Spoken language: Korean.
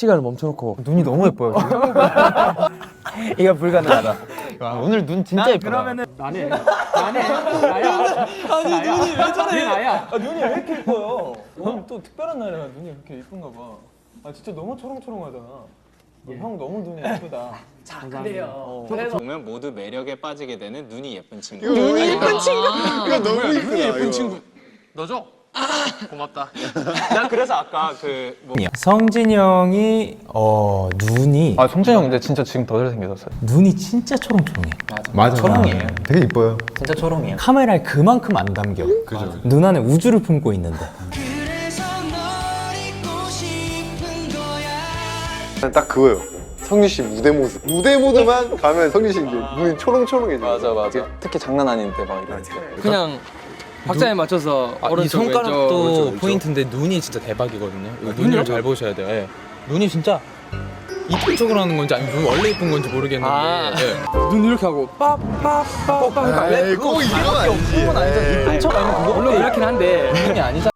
시간을 멈춰놓고 눈이 너무 예뻐요. 지금. 이거 불가능하다. 와, 오늘 눈 진짜 예쁘다. 그러면은 나네 나네 나야 아니 눈이 왜 저래 나야 아 눈이 왜 이렇게 예뻐요? 오늘 또 특별한 날이라 눈이 그렇게 예쁜가 봐. 아 진짜 너무 초롱초롱하잖아. 어, 형 너무 눈이 예쁘다. 그래요 그래서 보면 모두 매력에 빠지게 되는 눈이 예쁜 친구. 눈이 예쁜 친구. 이거 너무 예쁘다. 예쁜 친구. 너죠? 고맙다. 나 그래서 아까 그 뭐 성진이 형이 어 눈이 아 성진이 형 근데 진짜 지금 더 잘생겨졌어요. 눈이 진짜 초롱초롱해. 맞아. 초롱이에요. 되게 이뻐요. 진짜 초롱이에요. 카메라에 그만큼 안 담겨. 눈 안에 우주를 품고 있는데. 딱 그거예요. 성진 씨 무대 모습. 무대 모드만 가면 성진 씨 이제 눈이 초롱초롱해져. 맞아 맞아. 특히 장난 아닌데 막 이럴 때. 그냥 박자에 맞춰서 아, 이 오른쪽 손가락도 왼쪽, 오른쪽, 왼쪽. 포인트인데 눈이 진짜 대박이거든요. 이거 눈을 잘 보셔야 돼요. 예. 눈이 진짜 이쁜 척을 하는 건지 아니면 눈 원래 이쁜 건지 모르겠는데. 아. 예. 눈 이렇게 하고 빠빠빠빠 에이, 꼭 이건 아니지. 이쁜 척 아니면 그거 물론 이렇긴 한데 눈이 아니잖아.